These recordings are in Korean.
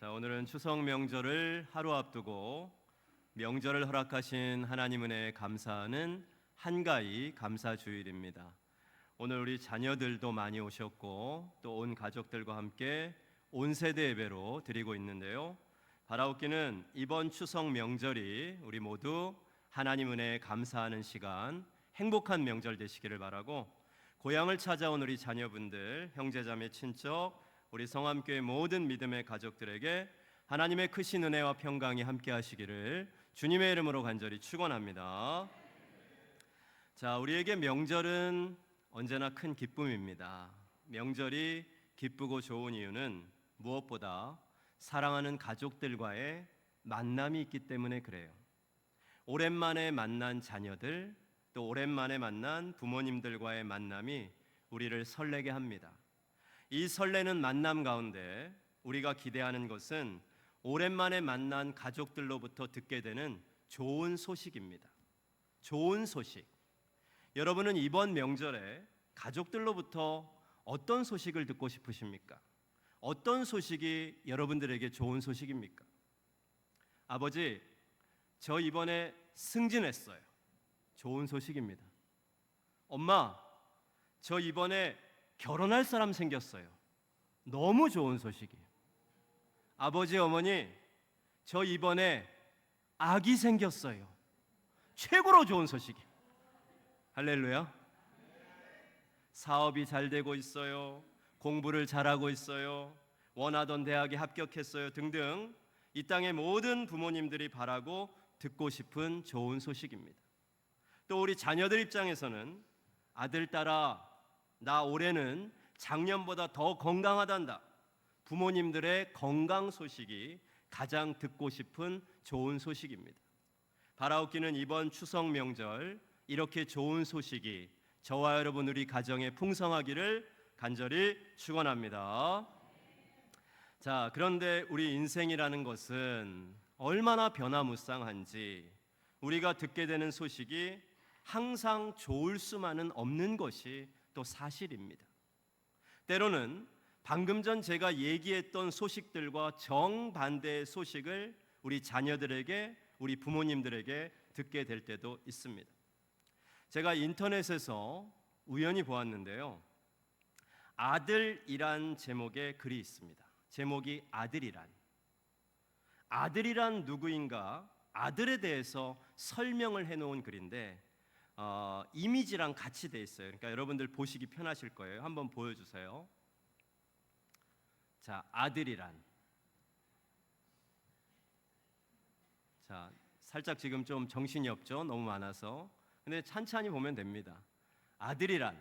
자, 오늘은 추석 명절을 하루 앞두고 명절을 허락하신 하나님 은혜에 감사하는 한가위 감사 주일입니다. 오늘 우리 자녀들도 많이 오셨고 또 온 가족들과 함께 온 세대 예배로 드리고 있는데요. 바라옵기는 이번 추석 명절이 우리 모두 하나님 은혜에 감사하는 시간, 행복한 명절 되시기를 바라고 고향을 찾아온 우리 자녀분들, 형제자매 친척, 우리 성함교회 모든 믿음의 가족들에게 하나님의 크신 은혜와 평강이 함께 하시기를 주님의 이름으로 간절히 축원합니다. 자, 우리에게 명절은 언제나 큰 기쁨입니다. 명절이 기쁘고 좋은 이유는 무엇보다 사랑하는 가족들과의 만남이 있기 때문에 그래요. 오랜만에 만난 자녀들, 또 오랜만에 만난 부모님들과의 만남이 우리를 설레게 합니다. 이 설레는 만남 가운데 우리가 기대하는 것은 오랜만에 만난 가족들로부터 듣게 되는 좋은 소식입니다. 좋은 소식. 여러분은 이번 명절에 가족들로부터 어떤 소식을 듣고 싶으십니까? 어떤 소식이 여러분들에게 좋은 소식입니까? 아버지, 저 이번에 승진했어요. 좋은 소식입니다. 엄마, 저 이번에 결혼할 사람 생겼어요. 너무 좋은 소식이에요. 아버지, 어머니, 저 이번에 아기 생겼어요. 최고로 좋은 소식이에요. 할렐루야. 사업이 잘 되고 있어요. 공부를 잘하고 있어요. 원하던 대학에 합격했어요. 등등 이 땅의 모든 부모님들이 바라고 듣고 싶은 좋은 소식입니다. 또 우리 자녀들 입장에서는 아들 딸아 나 올해는 작년보다 더 건강하단다. 부모님들의 건강 소식이 가장 듣고 싶은 좋은 소식입니다. 바라옵기는 이번 추석 명절 이렇게 좋은 소식이 저와 여러분 우리 가정에 풍성하기를 간절히 축원합니다. 자, 그런데 우리 인생이라는 것은 얼마나 변화무쌍한지 우리가 듣게 되는 소식이 항상 좋을 수만은 없는 것이 또 사실입니다. 때로는 방금 전 제가 얘기했던 소식들과 정반대의 소식을 우리 자녀들에게 우리 부모님들에게 듣게 될 때도 있습니다. 제가 인터넷에서 우연히 보았는데요. 아들이란 제목의 글이 있습니다. 제목이 아들이란. 아들이란 누구인가? 아들에 대해서 설명을 해 놓은 글인데 어, 이미지랑 같이 돼 있어요. 그러니까 여러분들 보시기 편하실 거예요. 한번 보여주세요. 자, 아들이란. 자, 살짝 지금 좀 정신이 없죠? 너무 많아서. 근데 찬찬히 보면 됩니다. 아들이란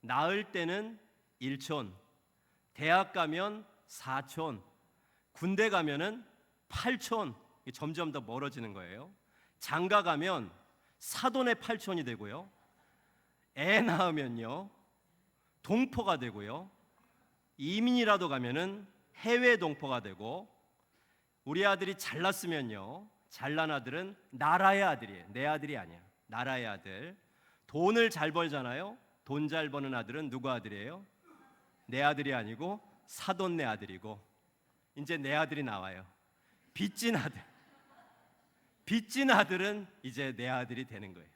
낳을 때는 일촌, 대학 가면 사촌, 군대 가면은 팔촌, 점점 더 멀어지는 거예요. 장가 가면 사돈의 팔촌이 되고요. 애 낳으면요. 동포가 되고요. 이민이라도 가면은 해외 동포가 되고 우리 아들이 잘났으면요. 잘난 아들은 나라의 아들이에요. 내 아들이 아니야. 나라의 아들. 돈을 잘 벌잖아요. 돈 잘 버는 아들은 누구 아들이에요? 내 아들이 아니고 사돈네 아들이고 이제 내 아들이 나와요. 빚진 아들. 빚진 아들은 이제 내 아들이 되는 거예요.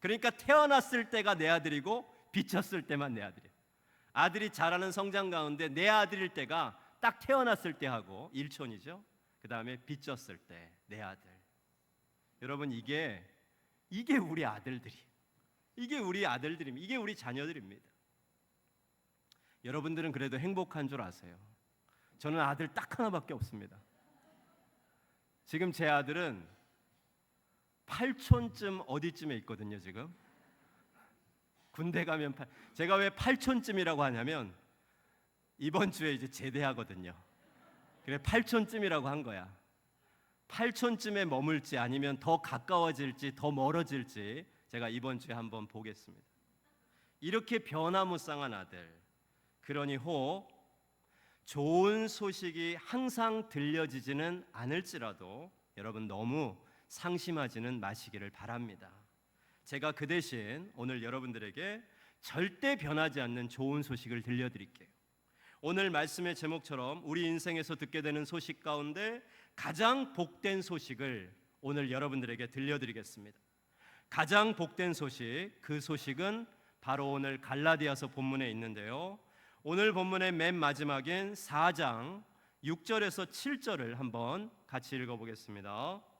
그러니까 태어났을 때가 내 아들이고 빚졌을 때만 내 아들이에요. 아들이 자라는 성장 가운데 내 아들일 때가 딱 태어났을 때 하고 일촌이죠. 그 다음에 빚졌을 때 내 아들. 여러분 이게 이게 우리 아들들이 이게 우리 아들들입니다. 이게 우리 자녀들입니다. 여러분들은 그래도 행복한 줄 아세요. 저는 아들 딱 하나밖에 없습니다. 지금 제 아들은 8촌쯤 어디쯤에 있거든요, 지금. 군대 가면 8, 제가 왜 8촌쯤이라고 하냐면 이번 주에 이제 제대하거든요. 그래 8촌쯤이라고 한 거야. 8촌쯤에 머물지 아니면 더 가까워질지 더 멀어질지 제가 이번 주에 한번 보겠습니다. 이렇게 변화무쌍한 아들. 그러니 혹 좋은 소식이 항상 들려지지는 않을지라도 여러분 너무 상심하지는 마시기를 바랍니다. 제가 그 대신 오늘 여러분들에게 절대 변하지 않는 좋은 소식을 들려드릴게요. 오늘 말씀의 제목처럼 우리 인생에서 듣게 되는 소식 가운데 가장 복된 소식을 오늘 여러분들에게 들려드리겠습니다. 가장 복된 소식, 그 소식은 바로 오늘 갈라디아서 본문에 있는데요. 오늘 본문의 맨 마지막인 4장 6절에서 7절을 한번 같이 읽어보겠습니다.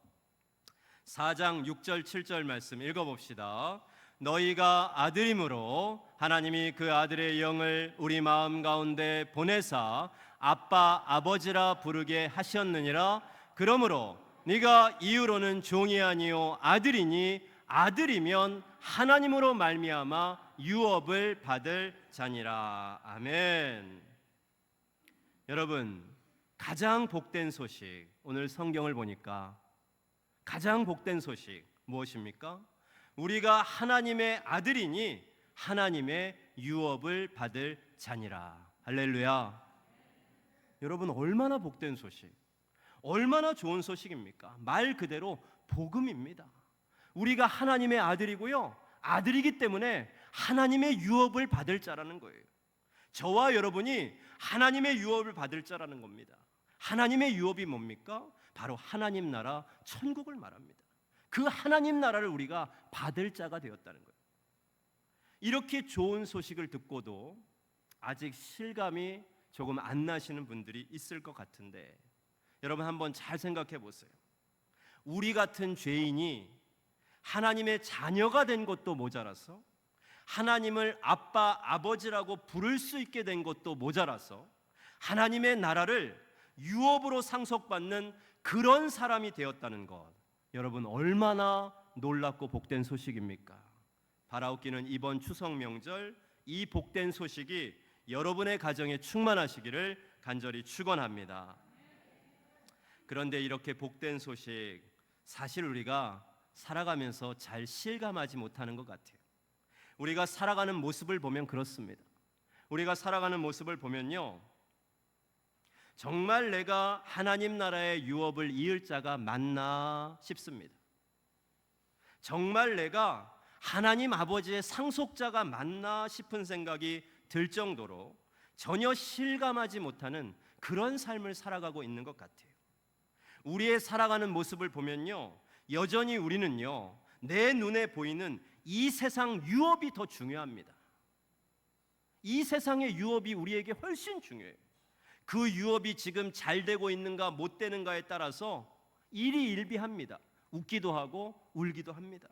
4장 6절 7절 말씀 읽어봅시다. 너희가 아들임으로 하나님이 그 아들의 영을 우리 마음 가운데 보내사 아빠 아버지라 부르게 하셨느니라 그러므로 네가 이후로는 종이 아니요 아들이니 아들이면 하나님으로 말미암아 유업을 받을 자니라 아멘. 여러분 가장 복된 소식 오늘 성경을 보니까 가장 복된 소식 무엇입니까? 우리가 하나님의 아들이니 하나님의 유업을 받을 자니라. 할렐루야. 여러분 얼마나 복된 소식, 얼마나 좋은 소식입니까? 말 그대로 복음입니다. 우리가 하나님의 아들이고요. 아들이기 때문에 하나님의 유업을 받을 자라는 거예요. 저와 여러분이 하나님의 유업을 받을 자라는 겁니다. 하나님의 유업이 뭡니까? 바로 하나님 나라 천국을 말합니다. 그 하나님 나라를 우리가 받을 자가 되었다는 거예요. 이렇게 좋은 소식을 듣고도 아직 실감이 조금 안 나시는 분들이 있을 것 같은데 여러분 한번 잘 생각해 보세요. 우리 같은 죄인이 하나님의 자녀가 된 것도 모자라서 하나님을 아빠 아버지라고 부를 수 있게 된 것도 모자라서 하나님의 나라를 유업으로 상속받는 그런 사람이 되었다는 것. 여러분 얼마나 놀랍고 복된 소식입니까? 바라옵기는 이번 추석 명절 이 복된 소식이 여러분의 가정에 충만하시기를 간절히 축원합니다. 그런데 이렇게 복된 소식 사실 우리가 살아가면서 잘 실감하지 못하는 것 같아요. 우리가 살아가는 모습을 보면 그렇습니다. 우리가 살아가는 모습을 보면요. 정말 내가 하나님 나라의 유업을 이을 자가 맞나 싶습니다. 정말 내가 하나님 아버지의 상속자가 맞나 싶은 생각이 들 정도로 전혀 실감하지 못하는 그런 삶을 살아가고 있는 것 같아요. 우리의 살아가는 모습을 보면요. 여전히 우리는요. 내 눈에 보이는 이 세상 유업이 더 중요합니다. 이 세상의 유업이 우리에게 훨씬 중요해요. 그 유업이 지금 잘 되고 있는가 못 되는가에 따라서 일이 일비합니다. 웃기도 하고 울기도 합니다.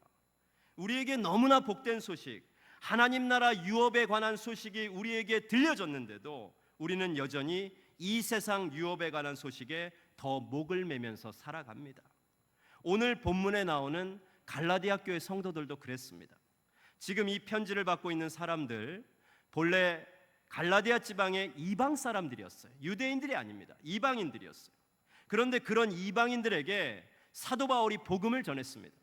우리에게 너무나 복된 소식, 하나님 나라 유업에 관한 소식이 우리에게 들려졌는데도 우리는 여전히 이 세상 유업에 관한 소식에 더 목을 매면서 살아갑니다. 오늘 본문에 나오는 갈라디아 교회 성도들도 그랬습니다. 지금 이 편지를 받고 있는 사람들 본래 갈라디아 지방의 이방 사람들이었어요. 유대인들이 아닙니다. 이방인들이었어요. 그런데 그런 이방인들에게 사도 바울이 복음을 전했습니다.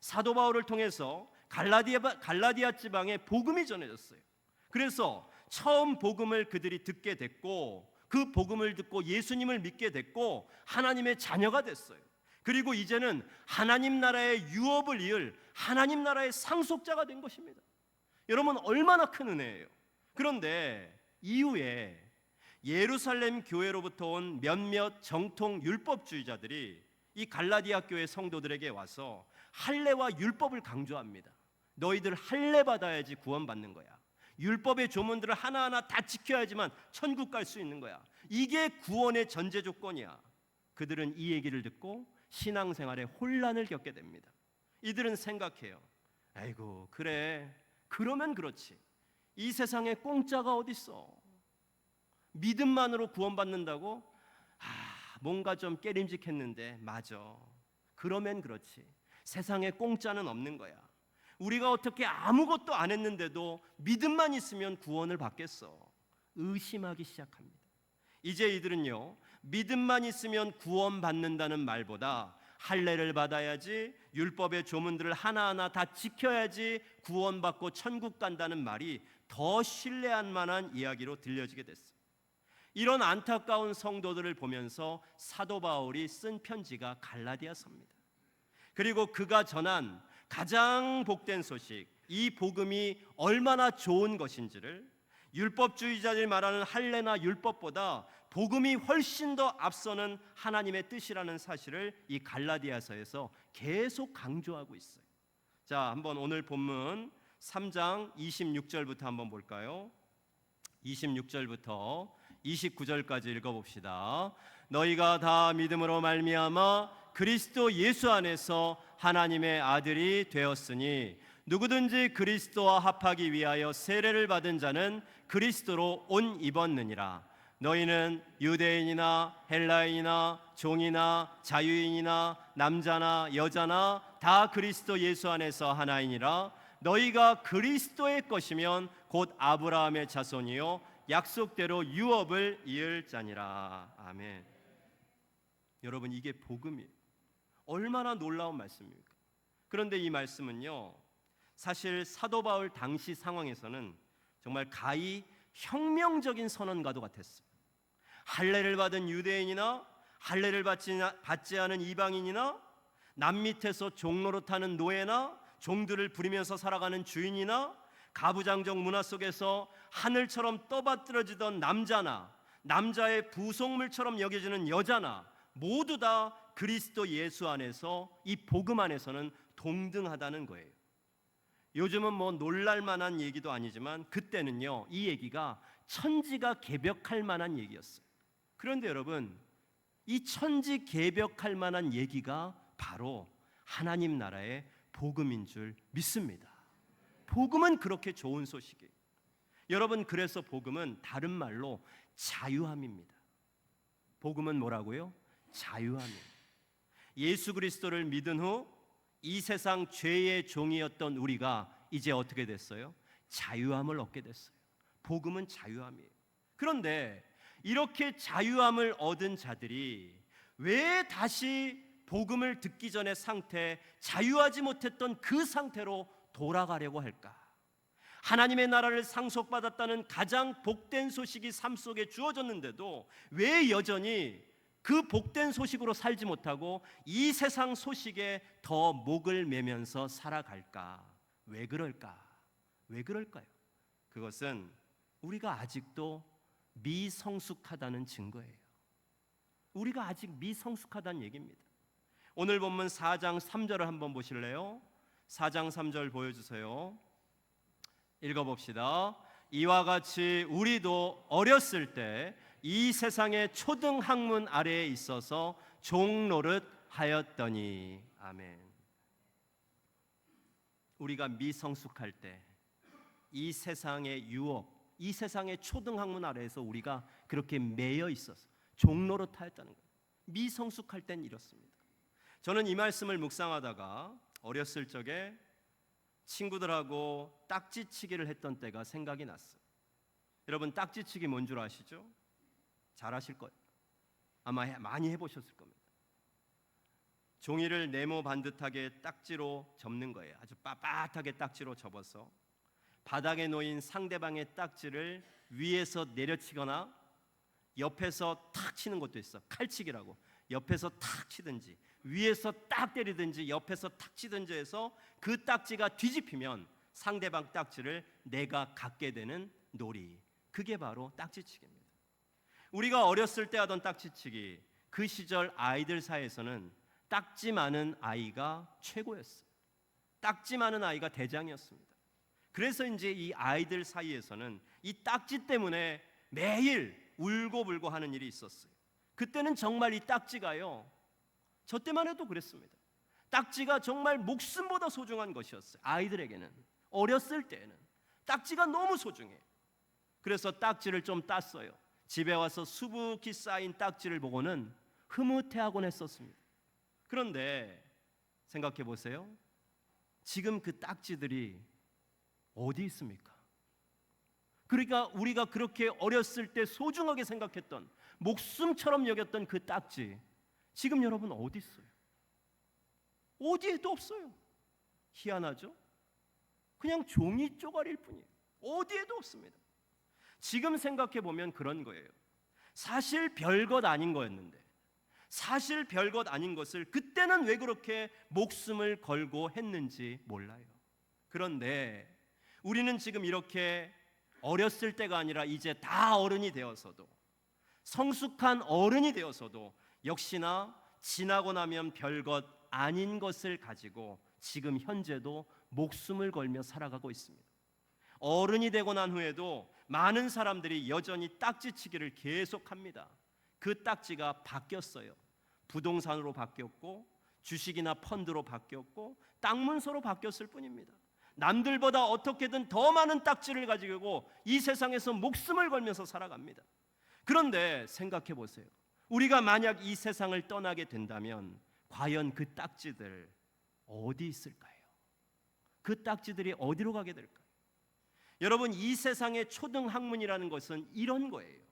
사도 바울을 통해서 갈라디아 갈라디아 지방에 복음이 전해졌어요. 그래서 처음 복음을 그들이 듣게 됐고 그 복음을 듣고 예수님을 믿게 됐고 하나님의 자녀가 됐어요. 그리고 이제는 하나님 나라의 유업을 이을 하나님 나라의 상속자가 된 것입니다. 여러분 얼마나 큰 은혜예요. 그런데 이후에 예루살렘 교회로부터 온 몇몇 정통 율법주의자들이 이 갈라디아 교회 성도들에게 와서 할례와 율법을 강조합니다. 너희들 할례 받아야지 구원받는 거야. 율법의 조문들을 하나하나 다 지켜야지만 천국 갈 수 있는 거야. 이게 구원의 전제 조건이야. 그들은 이 얘기를 듣고 신앙생활에 혼란을 겪게 됩니다. 이들은 생각해요. 아이고, 그래. 그러면 그렇지. 이 세상에 공짜가 어딨어? 믿음만으로 구원받는다고? 아, 뭔가 좀 깨림직했는데 맞아. 그러면 그렇지. 세상에 공짜는 없는 거야. 우리가 어떻게 아무것도 안 했는데도 믿음만 있으면 구원을 받겠어. 의심하기 시작합니다. 이제 이들은요. 믿음만 있으면 구원받는다는 말보다 할례를 받아야지 율법의 조문들을 하나하나 다 지켜야지 구원받고 천국 간다는 말이 더 신뢰할 만한 이야기로 들려지게 됐어요. 이런 안타까운 성도들을 보면서 사도 바울이 쓴 편지가 갈라디아서입니다. 그리고 그가 전한 가장 복된 소식, 이 복음이 얼마나 좋은 것인지를 율법주의자들이 말하는 할례나 율법보다 복음이 훨씬 더 앞서는 하나님의 뜻이라는 사실을 이 갈라디아서에서 계속 강조하고 있어요. 자, 한번 오늘 본문 3장 26절부터 한번 볼까요? 26절부터 29절까지 읽어 봅시다. 너희가 다 믿음으로 말미암아 그리스도 예수 안에서 하나님의 아들이 되었으니 누구든지 그리스도와 합하기 위하여 세례를 받은 자는 그리스도로 옷 입었느니라. 너희는 유대인이나 헬라인이나 종이나 자유인이나 남자나 여자나 다 그리스도 예수 안에서 하나이니라. 너희가 그리스도의 것이면 곧 아브라함의 자손이요 약속대로 유업을 이을 자니라. 아멘. 여러분 이게 복음이에요. 얼마나 놀라운 말씀입니까? 그런데 이 말씀은요. 사실 사도 바울 당시 상황에서는 정말 가히 혁명적인 선언과도 같았어요. 할례를 받은 유대인이나 할례를 받지, 않은 이방인이나 남 밑에서 종로로 타는 노예나 종들을 부리면서 살아가는 주인이나 가부장적 문화 속에서 하늘처럼 떠받들어지던 남자나 남자의 부속물처럼 여겨지는 여자나 모두 다 그리스도 예수 안에서 이 복음 안에서는 동등하다는 거예요. 요즘은 뭐 놀랄 만한 얘기도 아니지만 그때는요 이 얘기가 천지가 개벽할 만한 얘기였어요. 그런데 여러분 이 천지 개벽할 만한 얘기가 바로 하나님 나라의 복음인 줄 믿습니다. 복음은 그렇게 좋은 소식이에요. 여러분 그래서 복음은 다른 말로 자유함입니다. 복음은 뭐라고요? 자유함이에요. 예수 그리스도를 믿은 후 이 세상 죄의 종이었던 우리가 이제 어떻게 됐어요? 자유함을 얻게 됐어요. 복음은 자유함이에요. 그런데 이렇게 자유함을 얻은 자들이 왜 다시 복음을 듣기 전의 상태, 자유하지 못했던 그 상태로 돌아가려고 할까? 하나님의 나라를 상속받았다는 가장 복된 소식이 삶 속에 주어졌는데도 왜 여전히 그 복된 소식으로 살지 못하고 이 세상 소식에 더 목을 매면서 살아갈까? 왜 그럴까? 왜 그럴까요? 그것은 우리가 아직도 미성숙하다는 증거예요. 우리가 아직 미성숙하다는 얘기입니다. 오늘 본문 4장 3절을 한번 보실래요? 4장 3절 보여주세요. 읽어봅시다. 이와 같이 우리도 어렸을 때 이 세상의 초등 학문 아래에 있어서 종 노릇 하였더니 아멘. 우리가 미성숙할 때 이 세상의 유업, 이 세상의 초등 학문 아래에서 우리가 그렇게 매여 있어서 종 노릇 하였다는 거예요. 미성숙할 땐 이렇습니다. 저는 이 말씀을 묵상하다가 어렸을 적에 친구들하고 딱지치기를 했던 때가 생각이 났어요. 여러분 딱지치기 뭔 줄 아시죠? 잘하실 거예요. 아마 많이 해보셨을 겁니다. 종이를 네모 반듯하게 딱지로 접는 거예요. 아주 빳빳하게 딱지로 접어서 바닥에 놓인 상대방의 딱지를 위에서 내려치거나 옆에서 탁 치는 것도 있어. 칼치기라고. 옆에서 탁 치든지 위에서 딱 때리든지 옆에서 탁 치든지 해서 그 딱지가 뒤집히면 상대방 딱지를 내가 갖게 되는 놀이. 그게 바로 딱지치기입니다. 우리가 어렸을 때 하던 딱지치기 그 시절 아이들 사이에서는 딱지 많은 아이가 최고였어요. 딱지 많은 아이가 대장이었습니다. 그래서 이제 이 아이들 사이에서는 이 딱지 때문에 매일 울고불고 하는 일이 있었어요. 그때는 정말 이 딱지가요. 저 때만 해도 그랬습니다. 딱지가 정말 목숨보다 소중한 것이었어요. 아이들에게는 어렸을 때는 딱지가 너무 소중해. 그래서 딱지를 좀 땄어요. 집에 와서 수북히 쌓인 딱지를 보고는 흐뭇해하곤 했었습니다. 그런데 생각해 보세요. 지금 그 딱지들이 어디 있습니까? 그러니까 우리가 그렇게 어렸을 때 소중하게 생각했던 목숨처럼 여겼던 그 딱지 지금 여러분 어디 있어요? 어디에도 없어요. 희한하죠? 그냥 종이 쪼가리일 뿐이에요. 어디에도 없습니다. 지금 생각해 보면 그런 거예요. 사실 별것 아닌 거였는데 사실 별것 아닌 것을 그때는 왜 그렇게 목숨을 걸고 했는지 몰라요. 그런데 우리는 지금 이렇게 어렸을 때가 아니라 이제 다 어른이 되어서도 성숙한 어른이 되어서도 역시나 지나고 나면 별것 아닌 것을 가지고 지금 현재도 목숨을 걸며 살아가고 있습니다. 어른이 되고 난 후에도 많은 사람들이 여전히 딱지치기를 계속합니다. 그 딱지가 바뀌었어요. 부동산으로 바뀌었고 주식이나 펀드로 바뀌었고 땅 문서로 바뀌었을 뿐입니다. 남들보다 어떻게든 더 많은 딱지를 가지고 이 세상에서 목숨을 걸면서 살아갑니다. 그런데 생각해 보세요. 우리가 만약 이 세상을 떠나게 된다면 과연 그 딱지들 어디 있을까요? 그 딱지들이 어디로 가게 될까요? 여러분 이 세상의 초등 학문이라는 것은 이런 거예요.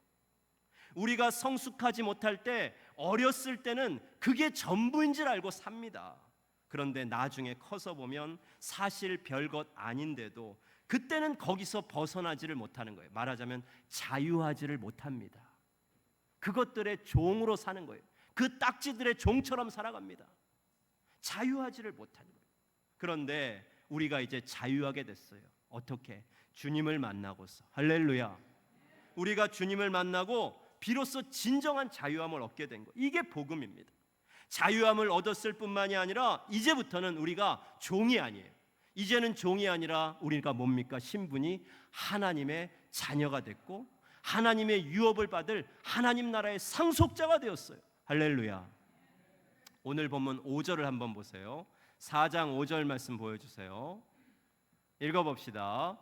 우리가 성숙하지 못할 때 어렸을 때는 그게 전부인 줄 알고 삽니다. 그런데 나중에 커서 보면 사실 별것 아닌데도 그때는 거기서 벗어나지를 못하는 거예요. 말하자면 자유하지를 못합니다. 그것들의 종으로 사는 거예요. 그 딱지들의 종처럼 살아갑니다. 자유하지를 못하는 거예요. 그런데 우리가 이제 자유하게 됐어요. 어떻게? 주님을 만나고서 할렐루야. 우리가 주님을 만나고 비로소 진정한 자유함을 얻게 된 거. 이게 복음입니다. 자유함을 얻었을 뿐만이 아니라 이제부터는 우리가 종이 아니에요. 이제는 종이 아니라 우리가 뭡니까? 신분이 하나님의 자녀가 됐고 하나님의 유업을 받을 하나님 나라의 상속자가 되었어요. 할렐루야. 오늘 본문 5절을 한번 보세요. 4장 5절 말씀 보여 주세요. 읽어 봅시다.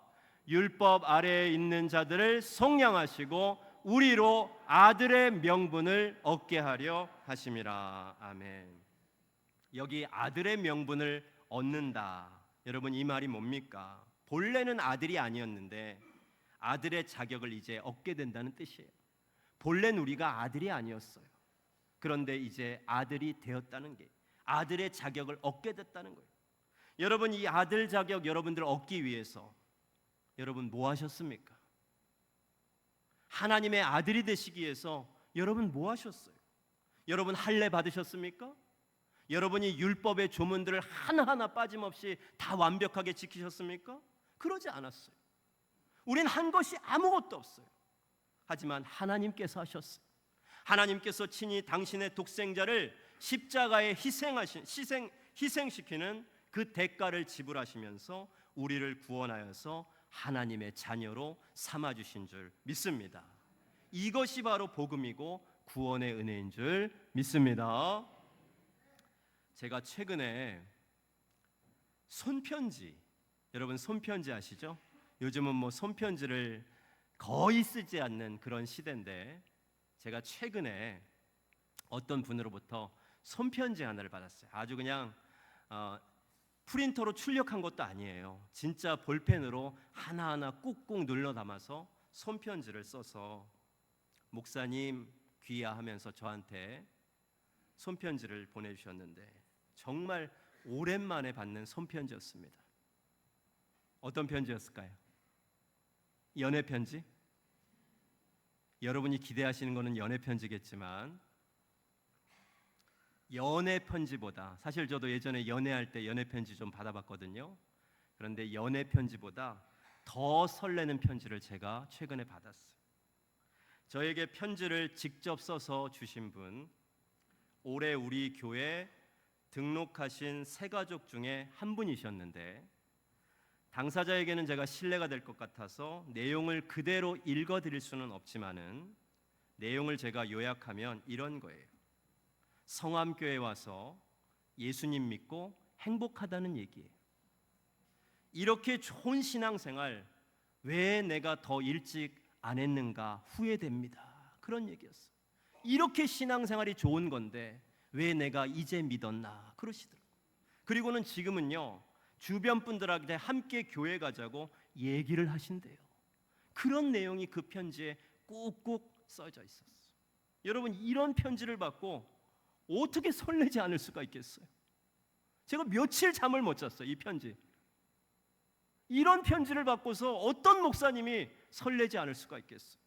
율법 아래에 있는 자들을 속량하시고 우리로 아들의 명분을 얻게 하려 하심이라. 아멘. 여기 아들의 명분을 얻는다. 여러분 이 말이 뭡니까? 본래는 아들이 아니었는데 아들의 자격을 이제 얻게 된다는 뜻이에요. 본래는 우리가 아들이 아니었어요. 그런데 이제 아들이 되었다는 게 아들의 자격을 얻게 됐다는 거예요. 여러분 이 아들 자격 여러분들 얻기 위해서 여러분 뭐 하셨습니까? 하나님의 아들이 되시기 위해서 여러분 뭐 하셨어요? 여러분 할례 받으셨습니까? 여러분이 율법의 조문들을 하나하나 빠짐없이 다 완벽하게 지키셨습니까? 그러지 않았어요. 우린 한 것이 아무것도 없어요. 하지만 하나님께서 하셨어요. 하나님께서 친히 당신의 독생자를 십자가에 희생하신 희생 희생시키는 그 대가를 지불하시면서 우리를 구원하여서 하나님의 자녀로 삼아 주신 줄 믿습니다. 이것이 바로 복음이고 구원의 은혜인 줄 믿습니다. 제가 최근에 손편지 여러분 손편지 아시죠? 요즘은 뭐 손편지를 거의 쓰지 않는 그런 시대인데 제가 최근에 어떤 분으로부터 손편지 하나를 받았어요. 아주 그냥 어, 프린터로 출력한 것도 아니에요. 진짜 볼펜으로 하나하나 꾹꾹 눌러 담아서 손편지를 써서 목사님 귀야 하면서 저한테 손편지를 보내주셨는데 정말 오랜만에 받는 손편지였습니다. 어떤 편지였을까요? 연애 편지? 여러분이 기대하시는 것은 연애 편지겠지만 연애 편지보다 사실 저도 예전에 연애할 때 연애 편지 좀 받아봤거든요. 그런데 연애 편지보다 더 설레는 편지를 제가 최근에 받았어요. 저에게 편지를 직접 써서 주신 분 올해 우리 교회 등록하신 세 가족 중에 한 분이셨는데 당사자에게는 제가 신뢰가 될 것 같아서 내용을 그대로 읽어 드릴 수는 없지만은 내용을 제가 요약하면 이런 거예요. 성암교회 와서 예수님 믿고 행복하다는 얘기예요. 이렇게 좋은 신앙생활 왜 내가 더 일찍 안 했는가 후회됩니다. 그런 얘기였어요. 이렇게 신앙생활이 좋은 건데 왜 내가 이제 믿었나 그러시더라고요. 그리고는 지금은요 주변 분들한테 함께 교회 가자고 얘기를 하신대요. 그런 내용이 그 편지에 꾹꾹 써져 있었어요. 여러분 이런 편지를 받고 어떻게 설레지 않을 수가 있겠어요? 제가 며칠 잠을 못 잤어요. 이 편지. 이런 편지를 받고서 어떤 목사님이 설레지 않을 수가 있겠어요?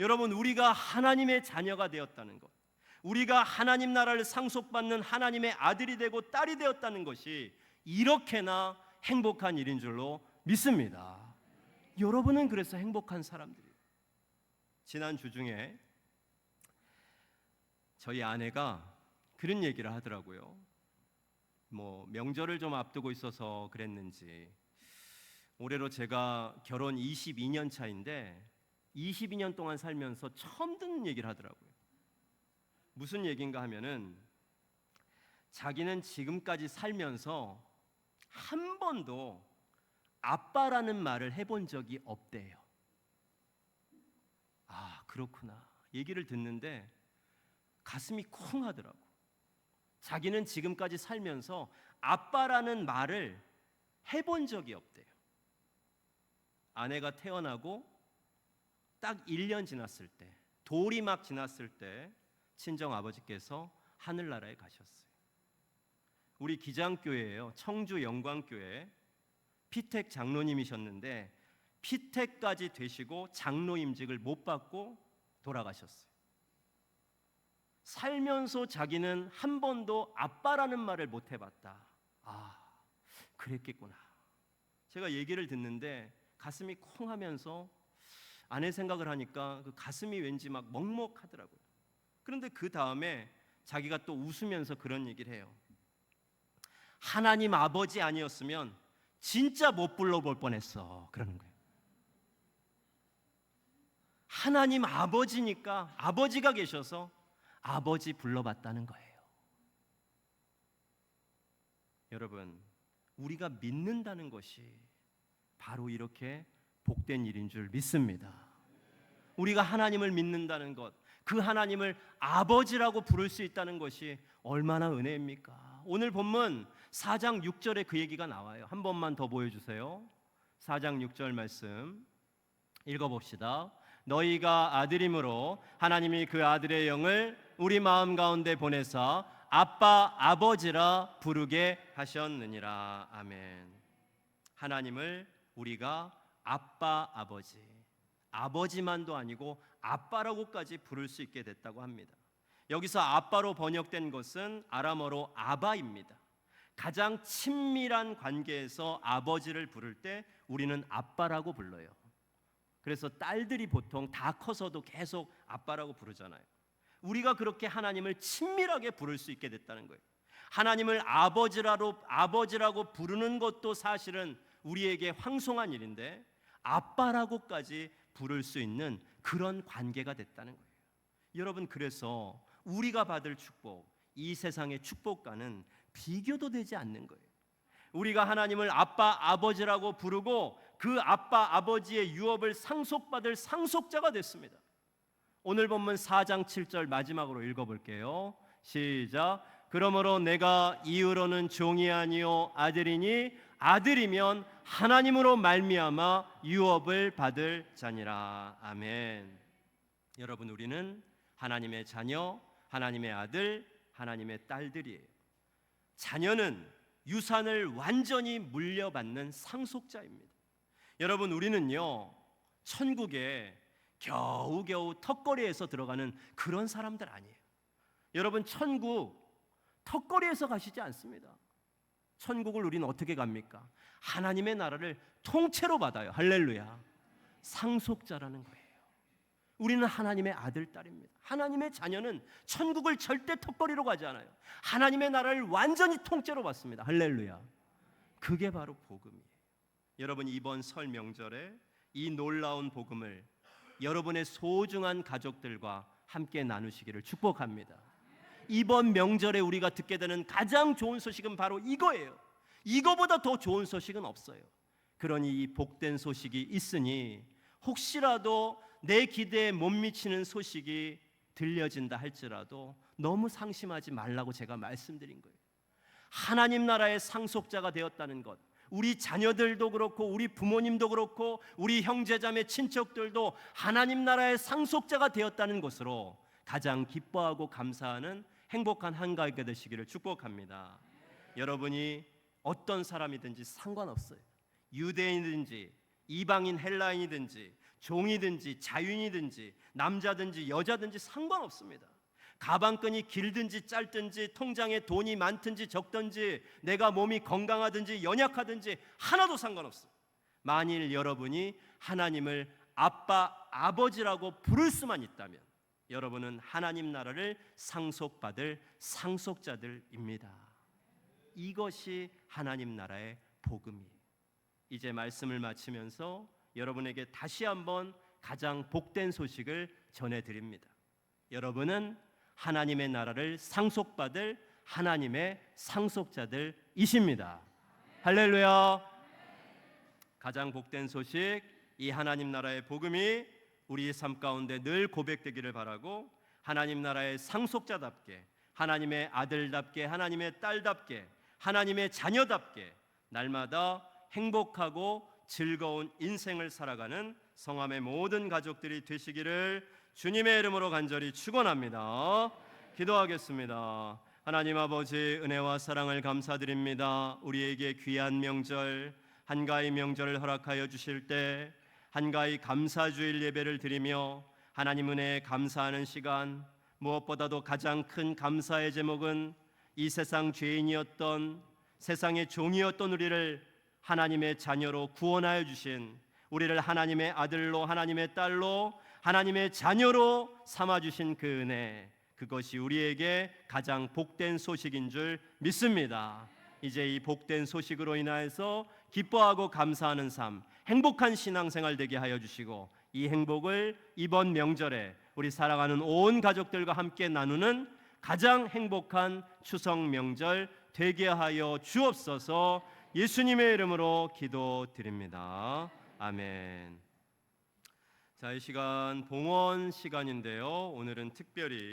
여러분 우리가 하나님의 자녀가 되었다는 것. 우리가 하나님 나라를 상속받는 하나님의 아들이 되고 딸이 되었다는 것이 이렇게나 행복한 일인 줄로 믿습니다. 여러분은 그래서 행복한 사람들이에요. 지난 주 중에 저희 아내가 그런 얘기를 하더라고요. 뭐 명절을 좀 앞두고 있어서 그랬는지 올해로 제가 결혼 22년 차인데 22년 동안 살면서 처음 듣는 얘기를 하더라고요. 무슨 얘기인가 하면은 자기는 지금까지 살면서 한 번도 아빠라는 말을 해본 적이 없대요. 아, 그렇구나. 얘기를 듣는데 가슴이 쿵 하더라고. 자기는 지금까지 살면서 아빠라는 말을 해본 적이 없대요. 아내가 태어나고 딱 1년 지났을 때, 돌이 막 지났을 때 친정 아버지께서 하늘나라에 가셨어요. 우리 기장교회예요. 청주 영광교회 피택 장로님이셨는데 피택까지 되시고 장로 임직을 못 받고 돌아가셨어요. 살면서 자기는 한 번도 아빠라는 말을 못 해봤다. 아, 그랬겠구나. 제가 얘기를 듣는데 가슴이 콩 하면서 아내 생각을 하니까 그 가슴이 왠지 막 먹먹하더라고요. 그런데 그 다음에 자기가 또 웃으면서 그런 얘기를 해요. 하나님 아버지 아니었으면 진짜 못 불러볼 뻔했어. 그러는 거예요. 하나님 아버지니까 아버지가 계셔서 아버지 불러봤다는 거예요. 여러분, 우리가 믿는다는 것이 바로 이렇게 복된 일인 줄 믿습니다. 우리가 하나님을 믿는다는 것, 그 하나님을 아버지라고 부를 수 있다는 것이 얼마나 은혜입니까? 오늘 본문 4장 6절에 그 얘기가 나와요. 한 번만 더 보여주세요. 4장 6절 말씀 읽어봅시다. 너희가 아들임으로 하나님이 그 아들의 영을 우리 마음 가운데 보내사 아빠 아버지라 부르게 하셨느니라. 아멘. 하나님을 우리가 아빠 아버지 아버지만도 아니고 아빠라고까지 부를 수 있게 됐다고 합니다. 여기서 아빠로 번역된 것은 아람어로 아바입니다. 가장 친밀한 관계에서 아버지를 부를 때 우리는 아빠라고 불러요. 그래서 딸들이 보통 다 커서도 계속 아빠라고 부르잖아요. 우리가 그렇게 하나님을 친밀하게 부를 수 있게 됐다는 거예요. 하나님을 아버지라로 아버지라고 부르는 것도 사실은 우리에게 황송한 일인데 아빠라고까지 부를 수 있는 그런 관계가 됐다는 거예요. 여러분 그래서 우리가 받을 축복, 이 세상의 축복과는 비교도 되지 않는 거예요. 우리가 하나님을 아빠 아버지라고 부르고 그 아빠 아버지의 유업을 상속받을 상속자가 됐습니다. 오늘 본문 4장 7절 마지막으로 읽어 볼게요. 시작. 그러므로 내가 이후로는 종이 아니요 아들이니 아들이면 하나님으로 말미암아 유업을 받을 자니라. 아멘. 여러분 우리는 하나님의 자녀, 하나님의 아들, 하나님의 딸들이에요. 자녀는 유산을 완전히 물려받는 상속자입니다. 여러분 우리는요 천국에 겨우겨우 턱걸이에서 들어가는 그런 사람들 아니에요. 여러분 천국 턱걸이에서 가시지 않습니다. 천국을 우리는 어떻게 갑니까? 하나님의 나라를 통째로 받아요. 할렐루야. 상속자라는 거예요. 우리는 하나님의 아들 딸입니다. 하나님의 자녀는 천국을 절대 턱걸이로 가지 않아요. 하나님의 나라를 완전히 통째로 받습니다. 할렐루야. 그게 바로 복음이에요. 여러분 이번 설 명절에 이 놀라운 복음을 여러분의 소중한 가족들과 함께 나누시기를 축복합니다. 이번 명절에 우리가 듣게 되는 가장 좋은 소식은 바로 이거예요. 이거보다 더 좋은 소식은 없어요. 그러니 이 복된 소식이 있으니 혹시라도 내 기대에 못 미치는 소식이 들려진다 할지라도 너무 상심하지 말라고 제가 말씀드린 거예요. 하나님 나라의 상속자가 되었다는 것. 우리 자녀들도 그렇고 우리 부모님도 그렇고 우리 형제자매 친척들도 하나님 나라의 상속자가 되었다는 것으로 가장 기뻐하고 감사하는 행복한 한가위가 되시기를 축복합니다. 여러분이 어떤 사람이든지 상관없어요. 유대인이든지 이방인 헬라인이든지 종이든지 자유인이든지 남자든지 여자든지 상관없습니다. 가방끈이 길든지 짧든지 통장에 돈이 많든지 적든지 내가 몸이 건강하든지 연약하든지 하나도 상관없어요. 만일 여러분이 하나님을 아빠, 아버지라고 부를 수만 있다면 여러분은 하나님 나라를 상속받을 상속자들입니다. 이것이 하나님 나라의 복음이에요. 이제 말씀을 마치면서 여러분에게 다시 한번 가장 복된 소식을 전해 드립니다. 여러분은 하나님의 나라를 상속받을 하나님의 상속자들이십니다. 할렐루야. 가장 복된 소식 이 하나님 나라의 복음이 우리의 삶 가운데 늘 고백되기를 바라고 하나님 나라의 상속자답게 하나님의 아들답게 하나님의 딸답게 하나님의 자녀답게 날마다 행복하고 즐거운 인생을 살아가는 성함의 모든 가족들이 되시기를 주님의 이름으로 간절히 축원합니다. 기도하겠습니다. 하나님 아버지 은혜와 사랑을 감사드립니다. 우리에게 귀한 명절 한가위 명절을 허락하여 주실 때 한가위 감사주일 예배를 드리며 하나님 은혜에 감사하는 시간 무엇보다도 가장 큰 감사의 제목은 이 세상 죄인이었던 세상의 종이었던 우리를 하나님의 자녀로 구원하여 주신 우리를 하나님의 아들로 하나님의 딸로 하나님의 자녀로 삼아 주신 그 은혜 그것이 우리에게 가장 복된 소식인 줄 믿습니다. 이제 이 복된 소식으로 인하여서 기뻐하고 감사하는 삶, 행복한 신앙생활 되게 하여 주시고 이 행복을 이번 명절에 우리 사랑하는 온 가족들과 함께 나누는 가장 행복한 추석 명절 되게 하여 주옵소서. 예수님의 이름으로 기도드립니다. 아멘. 자, 이 시간 봉헌 시간인데요. 오늘은 특별히